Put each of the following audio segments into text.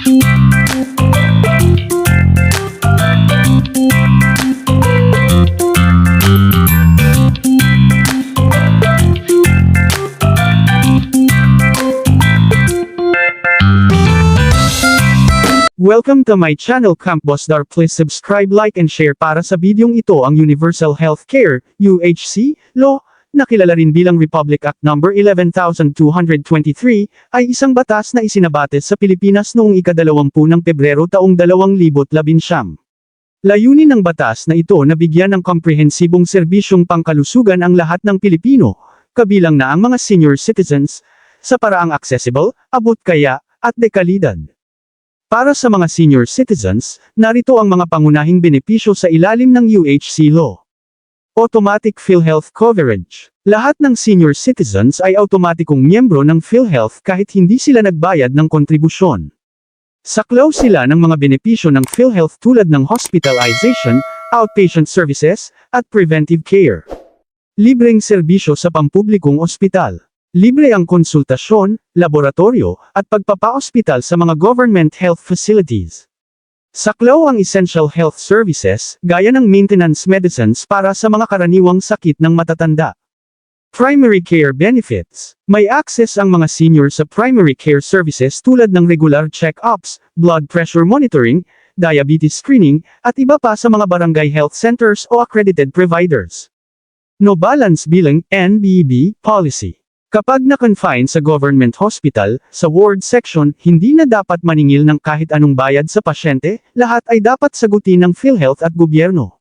Welcome to my channel Camp Bossdar. Please subscribe, like and share para sa bidyong ito ang Universal Health Care, UHC, Law, na kilala rin bilang Republic Act No. 11223, ay isang batas na isinabates sa Pilipinas noong ikadalawampu ng Pebrero taong 2019. Layunin ng batas na ito na bigyan ng komprehensibong serbisyong pangkalusugan ang lahat ng Pilipino, kabilang na ang mga senior citizens, sa paraang accessible, abot kaya, at dekalidad. Para sa mga senior citizens, narito ang mga pangunahing benepisyo sa ilalim ng UHC law. Automatic PhilHealth coverage. Lahat ng senior citizens ay automatikong miyembro ng PhilHealth kahit hindi sila nagbayad ng kontribusyon. Saklaw sila ng mga benepisyo ng PhilHealth tulad ng hospitalization, outpatient services, at preventive care. Libreng serbisyo sa pampublikong ospital. Libre ang konsultasyon, laboratorio, at pagpapa-ospital sa mga government health facilities. Saklaw ang essential health services, gaya ng maintenance medicines para sa mga karaniwang sakit ng matatanda. Primary care benefits. May access ang mga senior sa primary care services tulad ng regular check-ups, blood pressure monitoring, diabetes screening, at iba pa sa mga barangay health centers o accredited providers. No balance billing, NBB, policy. Kapag na-confine sa government hospital, sa ward section, hindi na dapat maningil ng kahit anong bayad sa pasyente, lahat ay dapat sagutin ng PhilHealth at gobyerno.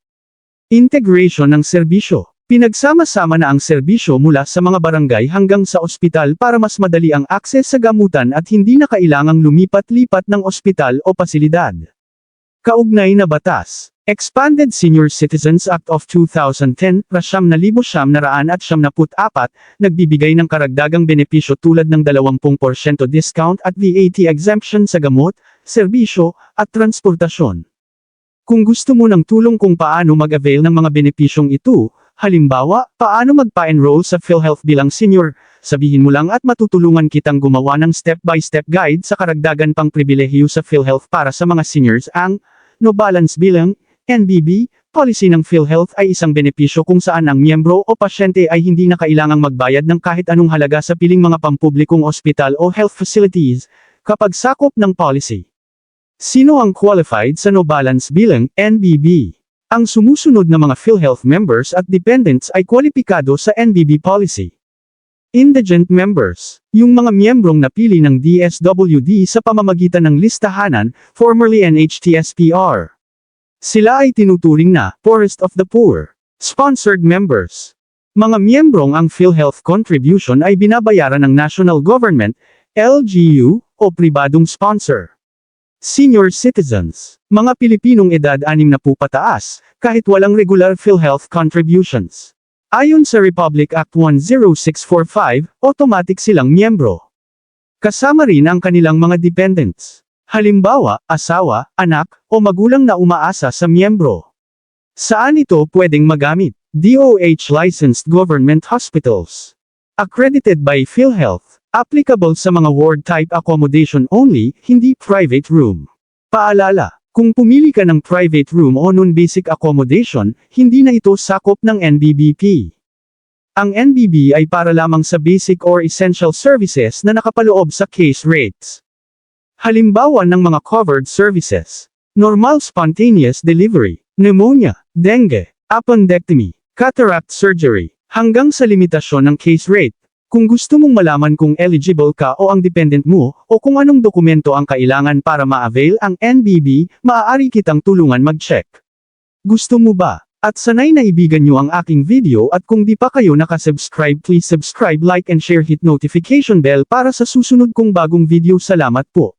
Integration ng serbisyo. Pinagsama-sama na ang serbisyo mula sa mga barangay hanggang sa ospital para mas madali ang akses sa gamutan at hindi na kailangang lumipat-lipat ng ospital o pasilidad. Kaugnay na batas. Expanded Senior Citizens Act of 2010, rasyam na libo siyam naraan at siyam naput apat, nagbibigay ng karagdagang benepisyo tulad ng 20% discount at VAT exemption sa gamot, serbisyo, at transportasyon. Kung gusto mo ng tulong kung paano mag-avail ng mga benepisyong ito, halimbawa, paano magpa-enroll sa PhilHealth bilang senior, sabihin mo lang at matutulungan kitang gumawa ng step-by-step guide sa karagdagan pang pribilehiyo sa PhilHealth para sa mga seniors ang No Balance Bilang, NBB, policy ng PhilHealth ay isang benepisyo kung saan ang miyembro o pasyente ay hindi na kailangang magbayad ng kahit anong halaga sa piling mga pampublikong ospital o health facilities, kapag sakop ng policy. Sino ang qualified sa No Balance bilang NBB? Ang sumusunod na mga PhilHealth members at dependents ay kwalipikado sa NBB policy. Indigent members, yung mga miyembrong napili ng DSWD sa pamamagitan ng listahanan, formerly NHTSPR. Sila ay tinuturing na poorest of the poor. Sponsored members. Mga miyembrong ang PhilHealth contribution ay binabayaran ng national government, LGU, o pribadong sponsor. Senior citizens. Mga Pilipinong edad 6 na po pataas, kahit walang regular PhilHealth contributions. Ayon sa Republic Act 10645, automatic silang miyembro. Kasama rin ang kanilang mga dependents. Halimbawa, asawa, anak, o magulang na umaasa sa miyembro. Saan ito pwedeng magamit? DOH licensed government hospitals. Accredited by PhilHealth. Applicable sa mga ward type accommodation only, hindi private room. Paalala, kung pumili ka ng private room o non-basic accommodation, hindi na ito sakop ng NBBP. Ang NBB ay para lamang sa basic or essential services na nakapaloob sa case rates. Halimbawa ng mga covered services. Normal spontaneous delivery, pneumonia, dengue, appendectomy, cataract surgery, hanggang sa limitasyon ng case rate. Kung gusto mong malaman kung eligible ka o ang dependent mo, o kung anong dokumento ang kailangan para ma-avail ang NBB, maaari kitang tulungan mag-check. Gusto mo ba? At sanay na ibigan nyo ang aking video at kung di pa kayo nakasubscribe please subscribe like and share hit notification bell para sa susunod kong bagong video salamat po.